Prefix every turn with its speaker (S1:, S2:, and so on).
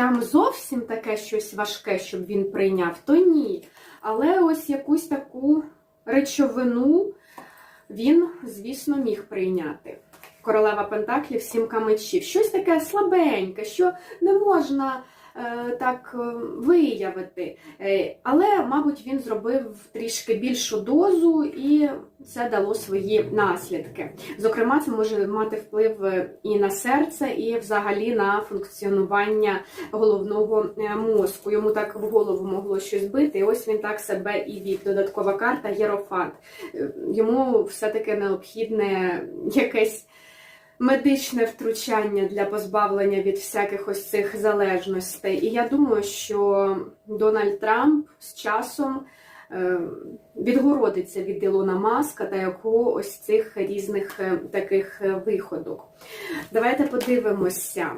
S1: прям зовсім таке щось важке, щоб він прийняв, то ні. Але ось якусь таку речовину він, звісно, міг прийняти. Королева Пентаклів, сімка мечів. Щось таке слабеньке, що не можна так е, виявити. Е, але, мабуть, він зробив трішки більшу дозу, і це дало свої наслідки. Зокрема, це може мати вплив е, і на серце, і взагалі на функціонування головного е, мозку. Йому так в голову могло щось бити, і ось він так себе і вів. Додаткова карта Єрофант. Е, Йому все-таки необхідне якесь медичне втручання для позбавлення від всяких ось цих залежностей. І я думаю, що Дональд Трамп з часом е, відгородиться від Ілона Маска та його ось цих різних е, таких е, виходок. Давайте подивимося.